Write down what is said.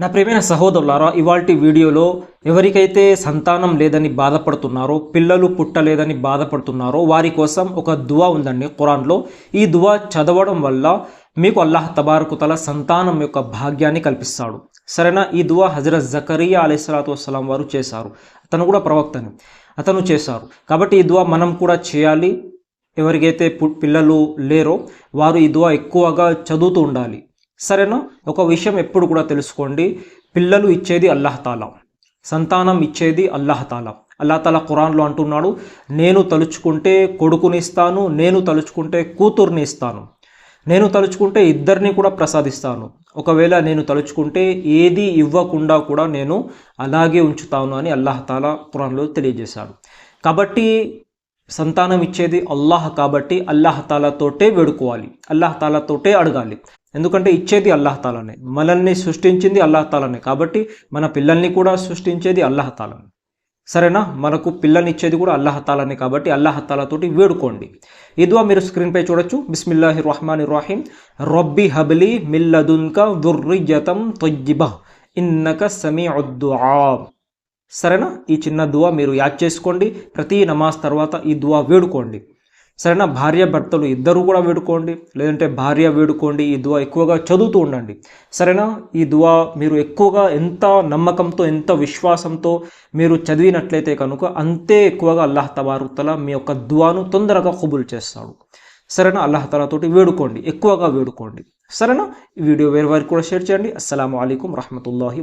నా ప్రేమైన సహోదరులారా ఇవాల్టి వీడియోలో ఎవరికైతే సంతానం లేదని బాధపడుతున్నారో పిల్లలు పుట్టలేదని బాధపడుతున్నారో వారి కోసం ఒక దువా ఉందండి ఖురాన్లో. ఈ దువా చదవడం వల్ల మీకు అల్లాహ్ తబారకుతల సంతానం యొక్క భాగ్యాన్ని కల్పిస్తాడు. సరేనా? ఈ దువా హజరత్ జకరియా అలీస్లాతు వసలాం వారు చేశారు. అతను కూడా ప్రవక్తని. అతను చేశారు. కాబట్టి ఈ దువా మనం కూడా చేయాలి. ఎవరికైతే పు- పిల్లలు లేరో వారు ఈ దువా ఎక్కువగా చదువుతూ ఉండాలి. సరేనా? ఒక విషయం ఎప్పుడు కూడా తెలుసుకోండి. పిల్లలు ఇచ్చేది అల్లాహతాలా సంతానం ఇచ్చేది అల్లాహతాలా అల్లాహతాలా ఖురాన్లో అంటున్నాడు నేను తలుచుకుంటే కొడుకుని ఇస్తాను నేను తలుచుకుంటే కూతుర్ని ఇస్తాను. నేను తలుచుకుంటే ఇద్దరిని కూడా ప్రసాదిస్తాను. ఒకవేళ నేను తలుచుకుంటే ఏది ఇవ్వకుండా కూడా నేను అలాగే ఉంచుతాను అని అల్లాహతాలా ఖురాన్లో తెలియజేశాడు. కాబట్టి సంతానం ఇచ్చేది అల్లాహ్ కాబట్టి అల్లాహతాలతోటే వేడుకోవాలి. అల్లాహతాలతోటే అడగాలి. ఎందుకంటే ఇచ్చేది అల్లాహతాలనే మనల్ని సృష్టించింది అల్లాహతాలనే కాబట్టి మన పిల్లల్ని కూడా సృష్టించేది అల్లాహ్ సరేనా? మనకు పిల్లని ఇచ్చేది కూడా అల్లాహతాలనే కాబట్టి అల్లాహతాలతోటి వేడుకోండి. ఇదివా మీరు స్క్రీన్పై చూడొచ్చు. బిస్మిల్లాహి రహమాన్ రాహిం రబ్బి హబ్లీ మిల్లదున్క దుర్రిజతం తొయ్యిబ ఇన్నక సమీ సరేనా? ఈ చిన్న దువా మీరు యాద్ చేసుకోండి. ప్రతి నమాజ్ తర్వాత ఈ దువా వేడుకోండి. సరేనా? భార్య భర్తలు ఇద్దరు కూడా వేడుకోండి. లేదంటే భార్య వేడుకోండి ఈ దువా ఎక్కువగా చదువుతూ ఉండండి. సరేనా? ఈ దువా మీరు ఎక్కువగా ఎంత నమ్మకంతో ఎంత విశ్వాసంతో మీరు చదివినట్లయితే కనుక అంతే ఎక్కువగా అల్లాహ్ తబారుతల మీ యొక్క దువాను తొందరగా కబుల్ చేస్తాడు. సరేనా? అల్లాహ్ తలాతోటి వేడుకోండి ఎక్కువగా వేడుకోండి. సరేనా? ఈ వీడియో వేరే వారికి కూడా షేర్ చేయండి. అస్సలం అయికం రహమతుల్లాహి